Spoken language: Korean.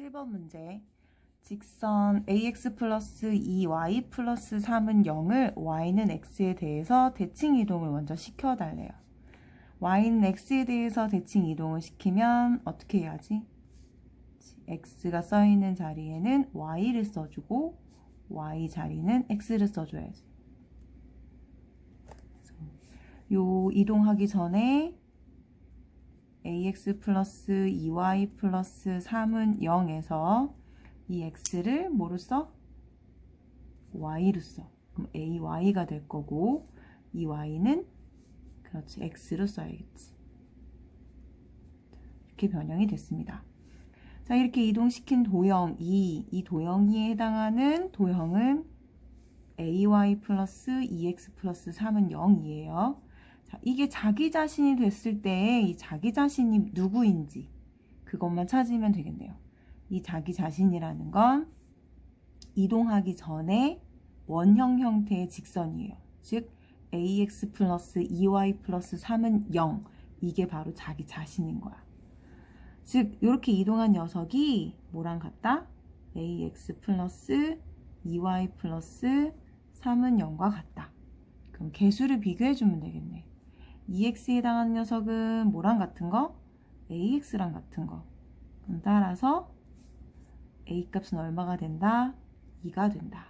7번 문제. 직선 ax 플러스 2y 플러스 3은 0을 y는 x에 대해서 대칭 이동을 먼저 시켜달래요. y는 x에 대해서 대칭 이동을 시키면 어떻게 해야지? x가 써있는 자리에는 y를 써주고 y 자리는 x를 써줘야지. 요 이동하기 전에 ax 플러스 2y 플러스 3은 0에서 이 x를 뭐로 써? y로 써. 그럼 ay가 될 거고 이 y는 그렇지 x로 써야겠지. 이렇게 변형이 됐습니다. 자 이렇게 이동시킨 도형 2, 이 도형 2에 해당하는 도형은 ay 플러스 2x 플러스 3은 0이에요. 자, 이게 자기 자신이 됐을 때 이 자기 자신이 누구인지 그것만 찾으면 되겠네요. 이 자기 자신이라는 건 이동하기 전에 원형 형태의 직선이에요. 즉 ax 플러스 2y 플러스 3은 0 이게 바로 자기 자신인 거야. 즉 이렇게 이동한 녀석이 뭐랑 같다? ax 플러스 2y 플러스 3은 0과 같다. 그럼 개수를 비교해 주면 되겠네. 2x에 해당하는 녀석은 뭐랑 같은 거? ax랑 같은 거. 따라서 a 값은 얼마가 된다? 2가 된다.